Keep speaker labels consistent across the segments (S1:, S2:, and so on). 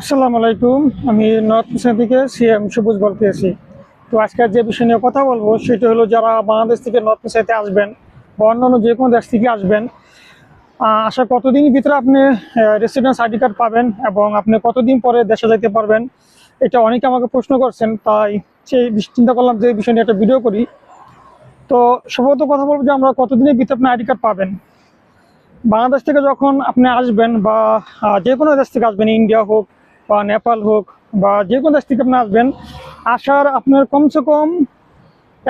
S1: আসসালামু আলাইকুম। আমি নর্থ মিশন থেকে সিএম সবুজ বলতে আছি তো আজকের যে বিষয় নিয়ে কথা বলব, সেটা হলো যারা বাংলাদেশ থেকে নর্থ মিশাইতে আসবেন বা অন্যান্য যে কোনো দেশ থেকে আসবেন আশা কতদিনের ভিতরে আপনি রেসিডেন্স আইডি কার্ড পাবেন এবং আপনি কতদিন পরে দেশে যাইতে পারবেন, এটা অনেকে আমাকে প্রশ্ন করছেন, তাই সেই চিন্তা করলাম যে বিষয় নিয়ে একটা ভিডিও করি। তো সম্ভবত কথা বলব যে আমরা কতদিনের ভিতরে আপনি আইডি কার্ড পাবেন। বাংলাদেশ থেকে যখন আপনি আসবেন বা যে কোনো দেশ থেকে আসবেন, ইন্ডিয়া হোক বা নেপাল হোক বা যে কোনো দেশ থেকে আপনি আসবেন, আসার আপনার কমসে কম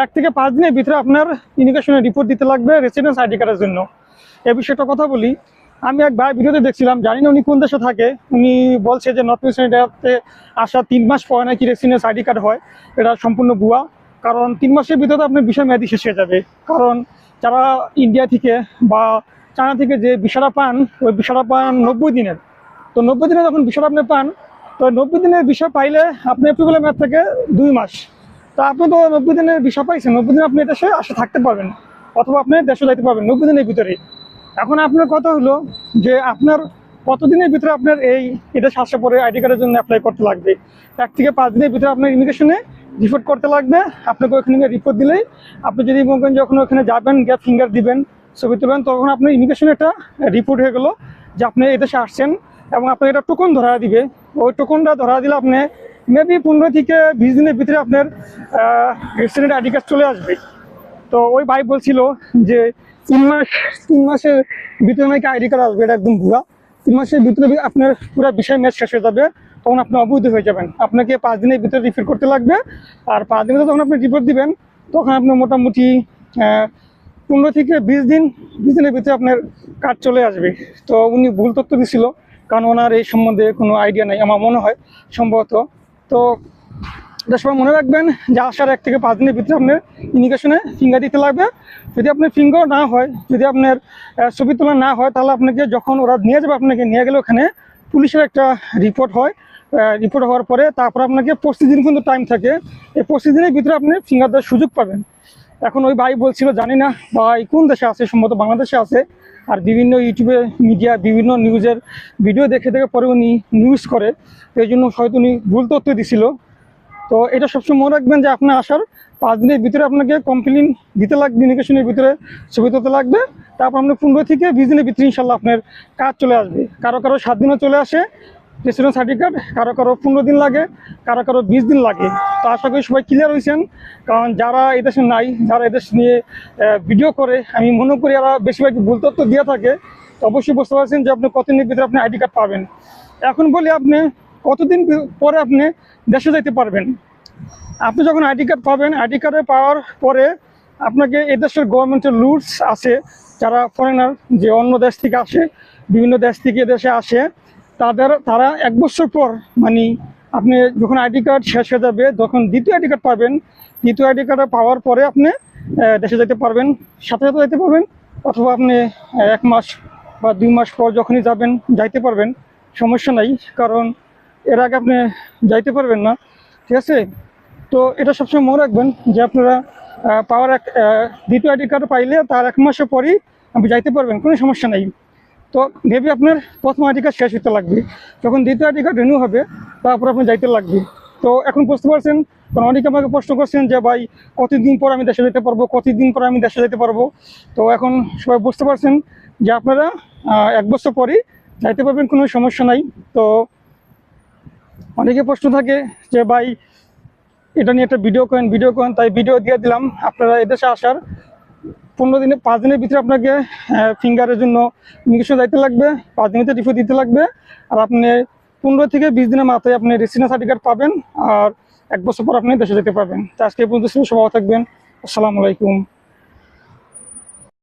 S1: এক থেকে পাঁচ দিনের ভিতরে আপনার ইমিগ্রেশনের রিপোর্ট দিতে লাগবে রেসিডেন্স আইডি কার্ডের জন্য। এ বিষয়টা কথা বলি। আমি এক ভাই ভিডিওতে দেখছিলাম, জানি না উনি কোন দেশে থাকে। উনি বলছে যে নর্থ ইস্ট ইন্ডিয়াতে আসা তিন মাস পরে নাকি রেসিডেন্স আইডি কার্ড হয়। এটা সম্পূর্ণ ভুয়া। কারণ তিন মাসের ভিতরে আপনার বিষয় মেয়াদি শেষ হয়ে যাবে। কারণ যারা ইন্ডিয়া থেকে বা চায়না থেকে যে বিষয়টা পান, ওই বিষয়টা পান নব্বই দিনের। তো নব্বই দিনে যখন বিষয়টা আপনি পান, তো নব্বই দিনের বিষয় পাইলে আপনি এপ্রিলের মেয়াদ থেকে দুই মাস। তো আপনি তো নব্বই দিনের বিষয় পাইছেন, নব্বই দিন আপনি দেশে আসে থাকতে পারবেন, অথবা আপনি দেশে যাইতে পারবেন নব্বই দিনের ভিতরে। এখন আপনার কথা হলো যে আপনার কতদিনের ভিতরে আপনার এই এদেশে আসার পরে আইডি কার্ডের জন্য অ্যাপ্লাই করতে লাগবে? এক থেকে পাঁচ দিনের ভিতরে আপনার ইমিগ্রেশনে রিপোর্ট করতে লাগবে, আপনাকে ওখানে রিপোর্ট দিলেই আপনি যদি মনে করেন যখন ওখানে যাবেন গ্যাপ ফিঙ্গার দিবেন, ছবি তুলবেন, তখন আপনার ইমিগ্রেশনে একটা রিপোর্ট হয়ে গেলো যে আপনি এদেশে আসছেন। এবং আপনি একটা টোকন ধরা দিবে। ওই টোকনটা ধরা দিলে আপনি মেবি পনেরো থেকে বিশ দিনের ভিতরে আপনার রেসিডেন্ট আইডি কার্ড চলে আসবে। তো ওই ভাই বলছিল যে তিন মাস, তিন মাসের ভিতরে নাকি আইডি কার্ড আসবে, এটা একদম ভুয়া। তিন মাসের ভিতরে আপনার পুরো বিষয় ম্যাচ শেষ হয়ে যাবে, তখন আপনি অবৈধ হয়ে যাবেন। আপনাকে পাঁচ দিনের ভিতরে রিফিল করতে লাগবে, আর পাঁচ দিনে যখন আপনি রিপোর্ট দিবেন, তখন আপনার মোটামুটি পনেরো থেকে বিশ দিন, বিশ দিনের ভিতরে আপনার কার্ড চলে আসবে। তো উনি ভুল তথ্য দিছিল। কারণ ওনার এই সম্বন্ধে কোনো আইডিয়া নাই আমার মনে হয় সম্ভবত। তো এটা সবাই মনে রাখবেন যে আসার এক থেকে পাঁচ দিনের ভিতরে আপনার ইমিগ্রেশনে ফিঙ্গার দিতে লাগবে। যদি আপনার ফিঙ্গার না হয়, যদি আপনার ছবি তোলা না হয়, তাহলে আপনাকে যখন ওরা নিয়ে যাবে, আপনাকে নিয়ে গেলে ওখানে পুলিশের একটা রিপোর্ট হয়। রিপোর্ট হওয়ার পরে তারপর আপনাকে পঁচিশ দিন কিন্তু টাইম থাকে। এই পঁচিশ দিনের ভিতরে আপনি ফিঙ্গার দেওয়ার সুযোগ পাবেন। এখন ওই ভাই বলছিল, জানি না ভাই কোন দেশে আছে, সম্ভবত বাংলাদেশে আছে। আর বিভিন্ন ইউটিউবে মিডিয়া বিভিন্ন নিউজের ভিডিও দেখে দেখে পরে উনি নিউজ করে। এই জন্য হয়তো উনি ভুল তথ্য দিছিল। তো এটা সবসময় মনে রাখবেন যে আপনার আসার পাঁচ দিনের ভিতরে আপনাকে কমপ্লেন দিতে লাগবে ইমিগ্রেশনের ভিতরে ছবি তুলতে লাগবে। তারপর আপনার পনেরো থেকে বিশ দিনের ভিতরে ইনশাল্লাহ আপনার কাজ চলে আসবে। কারও কারও সাত দিনও চলে আসে। রেসিডেন্স সার্টিফিকেট কারও কারও পনেরো দিন লাগে, কারও কারও বিশ দিন লাগে। তো আশা করি সবাই ক্লিয়ার হয়েছেন। কারণ যারা এদেশে নাই, যারা এদেশ নিয়ে ভিডিও করে, আমি মনে করি এরা বেশিরভাগ ভুল তথ্য দিয়ে থাকে। তো অবশ্যই বুঝতে পারছেন যে আপনি কতদিনের ভিতরে আপনি আইডি কার্ড পাবেন। এখন বলি আপনি কতদিন পরে আপনি দেশে যাইতে পারবেন? আপনি যখন আইডি কার্ড পাবেন, আইডি কার্ডে পাওয়ার পরে আপনাকে এদেশের গভর্নমেন্টের রুলস আছে। যারা ফরেনার যে অন্য দেশ থেকে আসে, বিভিন্ন দেশ থেকে দেশে আসে তাদের, তারা এক বছর পর মানে আপনি যখন আইডি কার্ড শেষ হয়ে যাবে, তখন দ্বিতীয় আইডি কার্ড পাবেন। দ্বিতীয় আইডি কার্ড পাওয়ার পরে আপনি দেশে যেতে পারবেন, সাথে সাথে যেতে পারবেন, অথবা আপনি এক মাস বা দুই মাস পর যখনই যাবেন, যাইতে পারবেন। সমস্যা নাই, কারণ এর আগে আপনি যাইতে পারবেন না, ঠিক আছে? তো এটা সবসময় মনে রাখবেন যে আপনারা পাওয়ার এক দ্বিতীয় আইডি কার্ড পাইলে তার এক মাসের পরই আপনি যাইতে পারবেন, কোনো সমস্যা নেই। তো মেবি আপনার প্রথম কার্ড শেষ হতে লাগবে। যখন দ্বিতীয় আইডি কার্ড রিনিউ হবে, তারপর আপনি যাইতে লাগবে। তো এখন বুঝতে পারছেন? কারণ অনেকে আমাকে প্রশ্ন করছেন যে, ভাই, কতদিন পর আমি দেশে যেতে পারব? কতদিন পর আমি দেশে যেতে পারব? তো এখন সবাই বুঝতে পারছেন যে, আপনারা এক বছর পরই যাইতে পারবেন, কোনো সমস্যা নাই। তো অনেকে প্রশ্ন থাকে যে, ভাই, এটা নিয়ে একটা ভিডিও করেন ভিডিও করেন। তাই ভিডিও দিয়ে দিলাম। আপনারা এদেশে আসার পনেরো দিনে, পাঁচ দিনের ভিতরে আপনাকে ফিঙ্গারের জন্য ইমিগ্রেশন যাইতে লাগবে, পাঁচ দিনের ভিতরে রিফিউ দিতে লাগবে। আর আপনি পনেরো থেকে বিশ দিনের মাথায় আপনি রেসিডেন্স সার্টিফিকেট পাবেন, আর এক বছর পর আপনি দেশে যেতে পারবেন। তো আজকে পর্যন্ত সবাই থাকবেন। আসসালামু আলাইকুম।